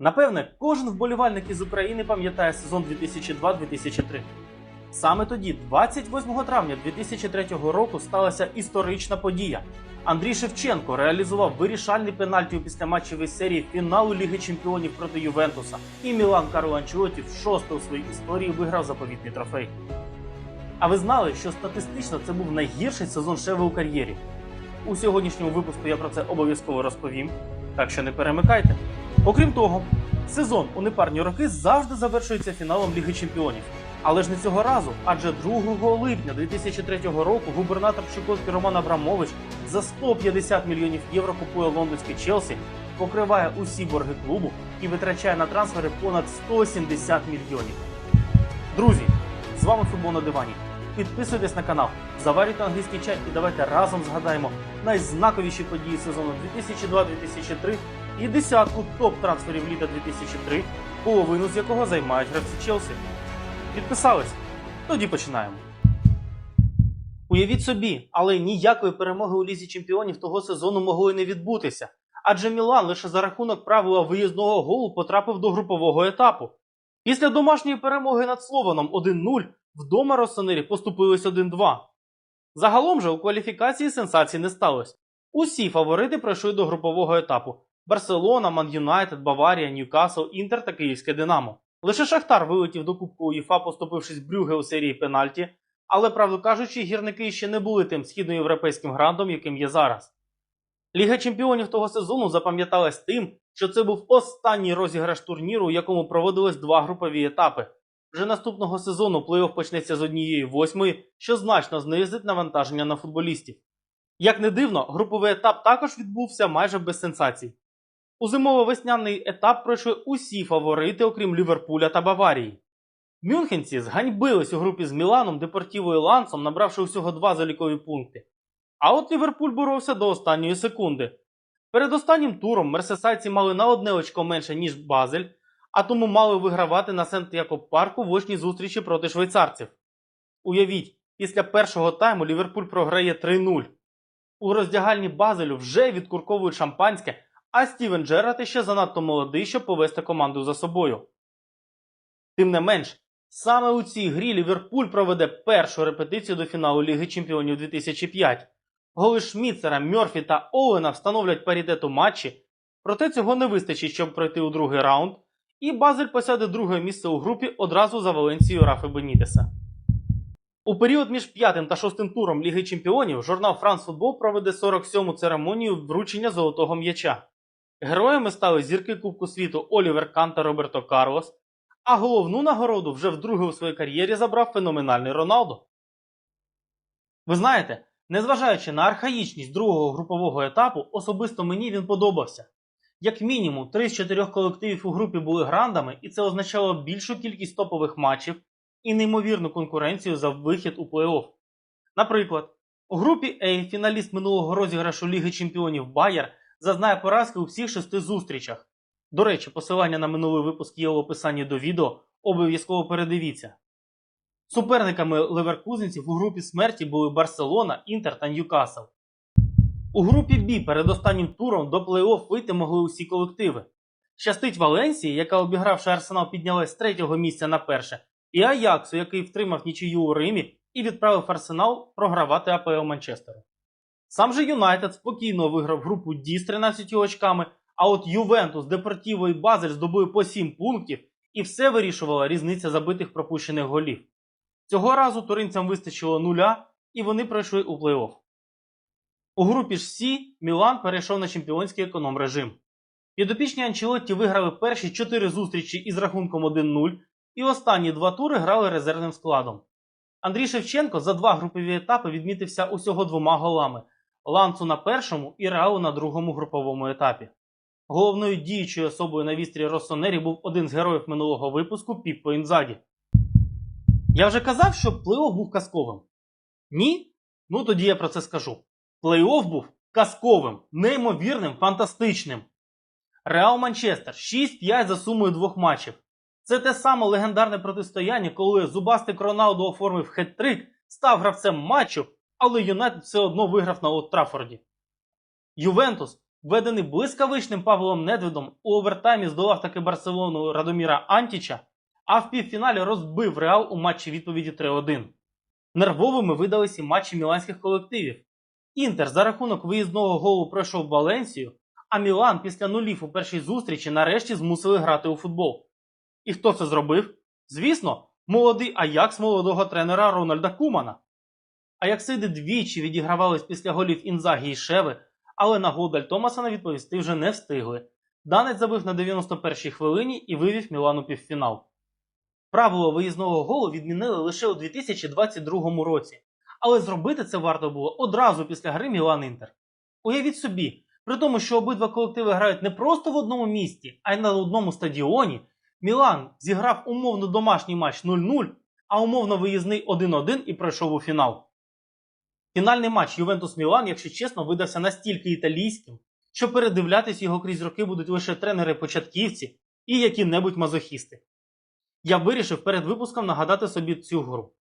Напевне, кожен вболівальник із України пам'ятає сезон 2002-2003. Саме тоді, 28 травня 2003 року, сталася історична подія. Андрій Шевченко реалізував вирішальний пенальті у післяматчевій серії фіналу Ліги Чемпіонів проти Ювентуса, і Мілан Карло Анчелотті вшосте у своїй історії виграв заповітний трофей. А ви знали, що статистично це був найгірший сезон Шеви у кар'єрі? У сьогоднішньому випуску я про це обов'язково розповім, так що не перемикайте. Окрім того, сезон у непарні роки завжди завершується фіналом Ліги Чемпіонів. Але ж не цього разу, адже 2 липня 2003 року губернатор Чукотки Роман Абрамович за 150 мільйонів євро купує лондонський Челсі, покриває усі борги клубу і витрачає на трансфери понад 170 мільйонів. Друзі, з вами футбол на дивані. Підписуйтесь на канал, заварюйте англійський чай і давайте разом згадаємо найзнаковіші події сезону 2002-2003 і десятку топ-трансферів літа 2003, половину з якого займають гравці Челсі. Підписались? Тоді починаємо. Уявіть собі, але ніякої перемоги у лізі чемпіонів того сезону могло й не відбутися. Адже Мілан лише за рахунок правила виїзного голу потрапив до групового етапу. Після домашньої перемоги над Слованом 1-0 вдома Росонері поступились 1-2. Загалом же у кваліфікації сенсацій не сталося. Усі фаворити пройшли до групового етапу: Барселона, Ман Юнайтед, Баварія, Ньюкасл, Інтер та Київське Динамо. Лише Шахтар вилетів до Кубку УЄФА, поступившись Брюге у серії пенальті, але, правду кажучи, гірники ще не були тим східноєвропейським грандом, яким є зараз. Ліга чемпіонів того сезону запам'яталась тим, що це був останній розіграш турніру, у якому проводились два групові етапи. Вже наступного сезону плей-офф почнеться з однієї восьмої, що значно знизить навантаження на футболістів. Як не дивно, груповий етап також відбувся майже без сенсацій. У зимово-весняний етап пройшли усі фаворити, окрім Ліверпуля та Баварії. Мюнхенці зганьбились у групі з Міланом, Депортіво і Лансом, набравши усього два залікові пункти. А от Ліверпуль боровся до останньої секунди. Перед останнім туром мерсесайці мали на одне очко менше, ніж Базель, а тому мали вигравати на сент якоб парку в очній зустрічі проти швейцарців. Уявіть, після першого тайму Ліверпуль програє 3-0. У роздягальні Базелю вже відкурковують шампанське, а Стівен Джеррат ще занадто молодий, щоб повести команду за собою. Тим не менш, саме у цій грі Ліверпуль проведе першу репетицію до фіналу Ліги Чемпіонів 2005. Голи Шміцера, Мьорфі та Оуена встановлять паритет у матчі, проте цього не вистачить, щоб пройти у другий раунд, і Базель посяде друге місце у групі одразу за Валенцією Рафи Бенітеса. У період між п'ятим та шостим туром Ліги Чемпіонів журнал France Football проведе 47-му церемонію вручення золотого м'яча. Героями стали зірки Кубку світу Олівер Кан та Роберто Карлос, а головну нагороду вже вдруге у своїй кар'єрі забрав феноменальний Роналдо. Ви знаєте, незважаючи на архаїчність другого групового етапу, особисто мені він подобався. Як мінімум, три з чотирьох колективів у групі були грандами, і це означало більшу кількість топових матчів і неймовірну конкуренцію за вихід у плей-офф. Наприклад, у групі А фіналіст минулого розіграшу Ліги Чемпіонів Байер зазнає поразки у всіх шести зустрічах. До речі, посилання на минулий випуск є у описанні до відео, обов'язково передивіться. Суперниками леверкузенців у групі смерті були Барселона, Інтер та Ньюкасл. У групі Б перед останнім туром до плей-офф вийти могли усі колективи. Щастить Валенсії, яка обігравши Арсенал, піднялась з третього місця на перше, і Аяксу, який втримав нічию у Римі і відправив Арсенал програвати АПЛ Манчестеру. Сам же Юнайтед спокійно виграв групу Ді з 13 очками, а от Ювентус, Депортіво і Базель здобули по 7 пунктів, і все вирішувала різниця забитих пропущених голів. Цього разу туринцям вистачило нуля, і вони пройшли у плей-офф. У групі ж Сі Мілан перейшов на чемпіонський економ режим. Підопічні Анчелотті виграли перші 4 зустрічі із рахунком 1-0, і останні два тури грали резервним складом. Андрій Шевченко за два групові етапи відмітився усього двома голами ланцу на першому і Реалу на другому груповому етапі. Головною діючою особою на вістрі Россонері був один з героїв минулого випуску Піппо Інзагі. Я вже казав, що плей-офф був казковим. Ні? Ну тоді я про це скажу. Плей-офф був казковим, неймовірним, фантастичним. Реал Манчестер 6-5 за сумою двох матчів. Це те саме легендарне протистояння, коли зубастик Роналду оформив хет-трик, став гравцем матчу, але Юнайтед все одно виграв на Олд Траффорді. Ювентус введений блискавичним Павлом Недведом, у овертаймі здолав таки Барселону Радоміра Антіча, а в півфіналі розбив Реал у матчі відповіді 3-1. Нервовими видалися матчі міланських колективів. Інтер за рахунок виїзного голу пройшов Валенсію, а Мілан після нулів у першій зустрічі нарешті змусили грати у футбол. І хто це зробив? Звісно, молодий Аякс молодого тренера Рональда Кумана. Аяксиди двічі відігравались після голів Інзагі і Шеви, але на гол Даль Томаса відповісти вже не встигли. Данець забив на 91-й хвилині і вивів Мілан у півфінал. Правило виїзного голу відмінили лише у 2022 році, але зробити це варто було одразу після гри Мілан Інтер. Уявіть собі, при тому, що обидва колективи грають не просто в одному місті, а й на одному стадіоні, Мілан зіграв умовно домашній матч 0-0, а умовно виїзний 1-1 і пройшов у фінал. Фінальний матч Ювентус Мілан, якщо чесно, видався настільки італійським, що передивлятись його крізь роки будуть лише тренери-початківці і які-небудь мазохісти. Я вирішив перед випуском нагадати собі цю гру.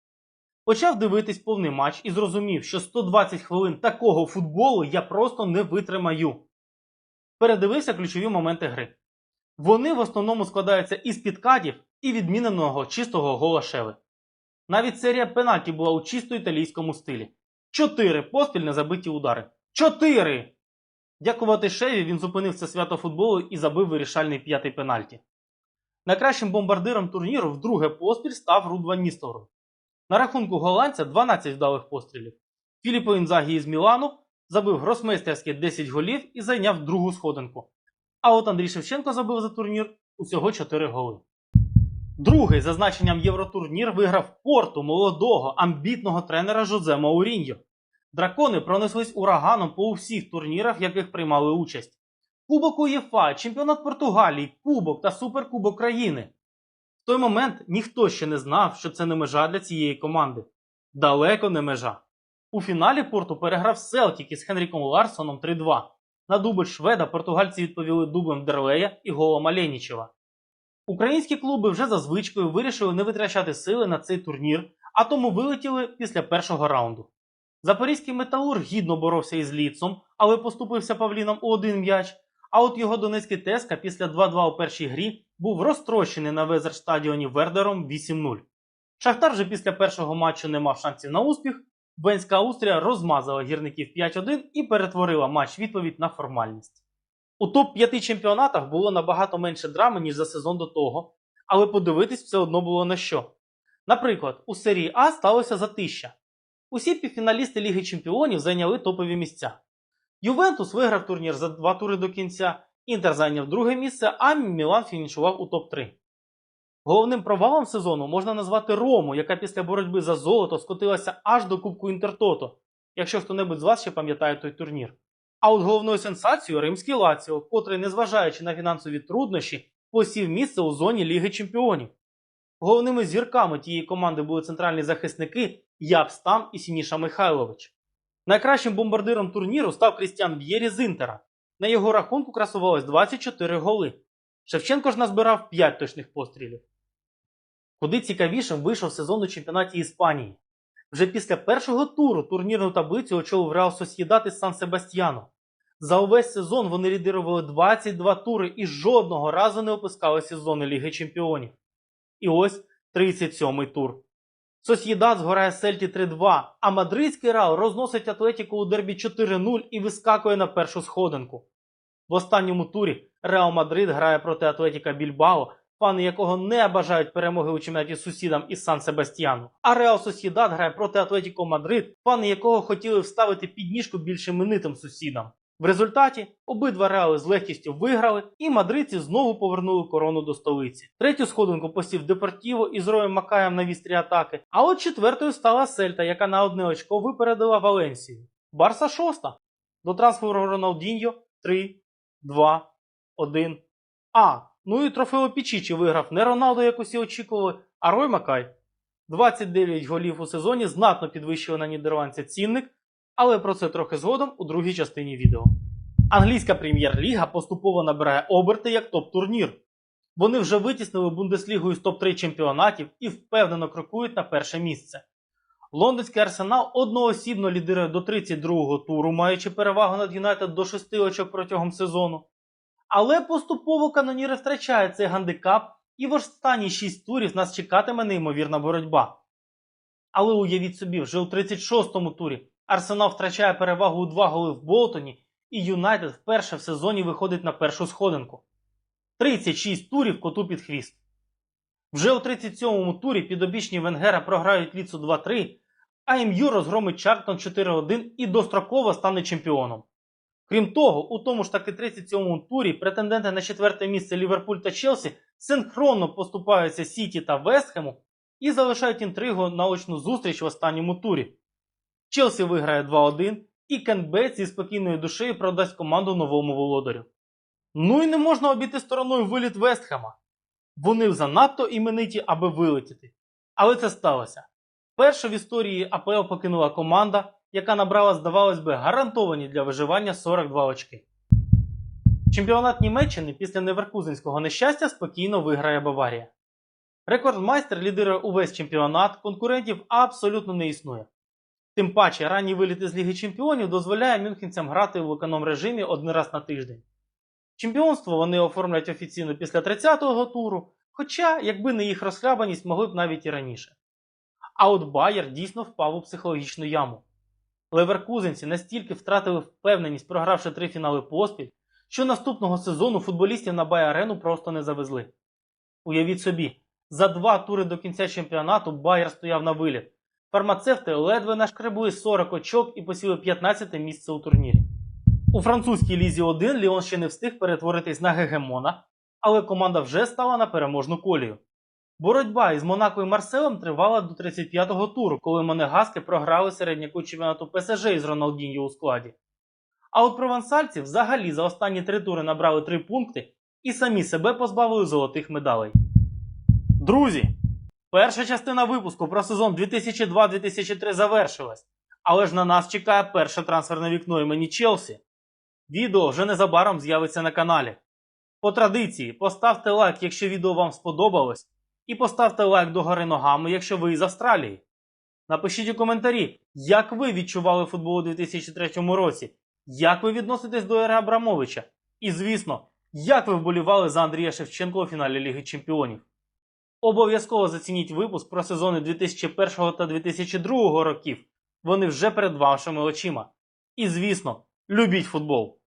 Почав дивитись повний матч і зрозумів, що 120 хвилин такого футболу я просто не витримаю. Передивився ключові моменти гри. Вони в основному складаються із підкатів і відміненого чистого гола Шеви. Навіть серія пенальті була у чисто італійському стилі. Чотири поспіль незабиті удари. Чотири! Дякувати Шеві він зупинив це свято футболу і забив вирішальний п'ятий пенальті. Найкращим бомбардиром турніру вдруге поспіль став Рудван Ністору. На рахунку голландця 12 вдалих пострілів. Філіппо Інзагі із Мілану забив гросмейстерські 10 голів і зайняв другу сходинку. А от Андрій Шевченко забив за турнір усього 4 голи. Другий за значенням Євротурнір виграв порту молодого амбітного тренера Жозе Мауріньо. Дракони пронеслись ураганом по всіх турнірах, в яких приймали участь. Кубок УЄФА, чемпіонат Португалії, Кубок та Суперкубок країни. В той момент ніхто ще не знав, що це не межа для цієї команди. Далеко не межа. У фіналі Порту переграв Селтік із Хенріком Ларсоном 3-2. На дубль Шведа португальці відповіли дублем Дерлея і голом Аленічева. Українські клуби вже за звичкою вирішили не витрачати сили на цей турнір, а тому вилетіли після першого раунду. Запорізький металург гідно боровся із ліцом, але поступився Павліном у один м'яч. А от його донецький Теска після 2-2 у першій грі був розтрощений на Везерстадіоні Вердером 8-0. Шахтар же після першого матчу не мав шансів на успіх. Бенська Австрія розмазала гірників 5-1 і перетворила матч відповідь на формальність. У топ-5 чемпіонатах було набагато менше драми, ніж за сезон до того, але подивитись все одно було на що. Наприклад, у серії А сталося затища. Усі півфіналісти Ліги Чемпіонів зайняли топові місця. Ювентус виграв турнір за два тури до кінця, Інтер зайняв друге місце, а Мілан фінішував у топ-3. Головним провалом сезону можна назвати Рому, яка після боротьби за золото скотилася аж до Кубку Інтертото, якщо хто-небудь з вас ще пам'ятає той турнір. А от головною сенсацією римський Лаціо, котрий, незважаючи на фінансові труднощі, посів місце у зоні Ліги Чемпіонів. Головними зірками тієї команди були центральні захисники Яп Стам і Сініша Михайлович. Найкращим бомбардиром турніру став Крістіан Б'єрі з Інтера. На його рахунку красувалось 24 голи. Шевченко ж назбирав 5 точних пострілів. Куди цікавішим вийшов сезон у чемпіонаті Іспанії. Вже після першого туру турнірну таблицю очолив Реал Сосєдат Сан Себастьяно. За увесь сезон вони лідирували 22 тури і жодного разу не опускалися з зони Ліги Чемпіонів. І ось 37-й тур. Сосєдат згорає Сельті 3-2, а мадридський Реал розносить Атлетіку у дербі 4-0 і вискакує на першу сходинку. В останньому турі Реал Мадрид грає проти Атлетіка Більбао, фани якого не бажають перемоги у чемпіонаті сусідам із Сан Себастьяну. А Реал Сосєдат грає проти Атлетіко Мадрид, фани якого хотіли вставити підніжку більш іменитим сусідам. В результаті обидва реали з легкістю виграли, і мадридці знову повернули корону до столиці. Третю сходинку посів Депортіво із Роєм Макаєм на вістрі атаки. А от четвертою стала Сельта, яка на одне очко випередила Валенсію. Барса шоста. До трансферу Роналдіньо 3, 2, 1. А. Ну і трофео Пічічі виграв не Роналдо, як усі очікували, а Рой Макай. 29 голів у сезоні знатно підвищили на нідерландця цінник, але про це трохи згодом у другій частині відео. Англійська прем'єр-ліга поступово набирає оберти як топ-турнір. Вони вже витіснили Бундеслігу із топ-3 чемпіонатів і впевнено крокують на перше місце. Лондонський арсенал одноосібно лідирує до 32-го туру, маючи перевагу над Юнайтед до 6 очок протягом сезону. Але поступово каноніри втрачають цей гандикап, і в останні 6 турів нас чекатиме неймовірна боротьба. Але уявіть собі, вже у 36-му турі Арсенал втрачає перевагу у 2 голи в Болтоні, і Юнайтед вперше в сезоні виходить на першу сходинку. 36 турів коту під хвіст. Вже у 37-му турі підобічні Венгера програють Ліцу 2-3, а МЮ розгромить Чарктон 4-1 і достроково стане чемпіоном. Крім того, у тому ж таки 37-му турі претенденти на четверте місце Ліверпуль та Челсі синхронно поступаються Сіті та Вестхему і залишають інтригу на очну зустріч в останньому турі. Челсі виграє 2-1, і Кенбет зі спокійною душею продасть команду новому володарю. Ну і не можна обійти стороною виліт Вестхема. Вони занадто імениті, аби вилетіти. Але це сталося. Перша в історії АПЛ покинула команда, яка набрала, здавалось би, гарантовані для виживання 42 очки. Чемпіонат Німеччини після Неверкузенського нещастя спокійно виграє Баварія. Рекордмайстер лідирує увесь чемпіонат, конкурентів абсолютно не існує. Тим паче, ранній виліт із Ліги Чемпіонів дозволяє мюнхенцям грати в економ режимі один раз на тиждень. Чемпіонство вони оформлять офіційно після 30-го туру, хоча, якби не їх розхлябаність, могли б навіть і раніше. А от Байер дійсно впав у психологічну яму. Леверкузенці настільки втратили впевненість, програвши три фінали поспіль, що наступного сезону футболістів на Бай-арену просто не завезли. Уявіть собі, за два тури до кінця чемпіонату Байер стояв на виліт. Фармацевти ледве нашкребли 40 очок і посіли 15 місце у турнірі. У французькій лізі 1 Ліон ще не встиг перетворитись на гегемона, але команда вже стала на переможну колію. Боротьба із Монако і Марселем тривала до 35-го туру, коли монегаски програли середняку чемпіонату ПСЖ із Роналдіньо у складі. А от провансальці взагалі за останні три тури набрали 3 пункти і самі себе позбавили золотих медалей. Друзі, перша частина випуску про сезон 2002-2003 завершилась, але ж на нас чекає перше трансферне вікно імені Челсі. Відео вже незабаром з'явиться на каналі. По традиції, поставте лайк, якщо відео вам сподобалось, і поставте лайк догори ногами, якщо ви із Австралії. Напишіть у коментарі, як ви відчували футбол у 2003 році, як ви відноситесь до Ери Абрамовича, і, звісно, як ви вболівали за Андрія Шевченко у фіналі Ліги Чемпіонів. Обов'язково зацініть випуск про сезони 2001 та 2002 років. Вони вже перед вашими очима. І, звісно, любіть футбол!